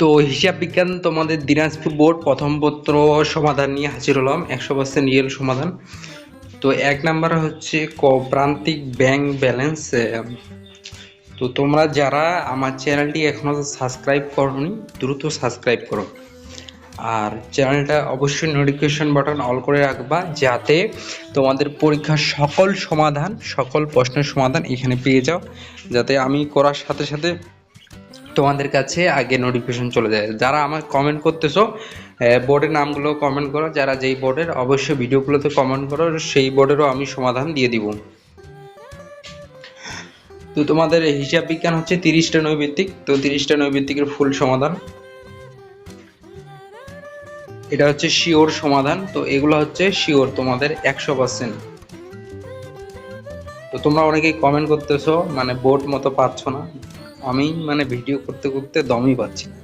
তো হিসাব বিজ্ঞান তোমাদের দিনাজপুর বোর্ড প্রথম পত্র সমাধান নিয়ে হাজির হলাম, একশো পার্সেন্ট রিয়েল সমাধান। তো এক নাম্বার হচ্ছে ক, প্রান্তিক ব্যাংক ব্যালেন্স তো তোমরা যারা আমার চ্যানেলটি এখনও সাবস্ক্রাইব করনি, দ্রুত সাবস্ক্রাইব করো। আর চ্যানেলটা অবশ্যই নোটিফিকেশন বাটন অল করে রাখবা, যাতে তোমাদের পরীক্ষার সকল সমাধান, সকল প্রশ্নের সমাধান এখানে পেয়ে যাও। যাতে আমি করার সাথে সাথে তোমাদের কাছে আগে নোটিফিকেশন চলে যায়। যারা আমার কমেন্ট করতেছো বোর্ডের নামগুলো কমেন্ট করো। যারা যেই বোর্ডের অবশ্যই ভিডিওগুলোতে কমেন্ট করো। সেই বোর্ডেরও আমি সমাধান দিয়ে দিব। তো তোমাদের হিসাব বিজ্ঞান হচ্ছে তিরিশটা নৈবিত্তিক। তো তিরিশটা নৈবিত্তিকের ফুল সমাধান। এটা হচ্ছে শিওর সমাধান। তো এগুলো হচ্ছে শিওর তোমাদের একশো পার্সেন্ট তো তোমরা অনেকেই কমেন্ট করতেছো মানে বোর্ড মতো পাচ্ছ না। আমি মানে ভিডিও করতে করতে দমই পাচ্ছি না।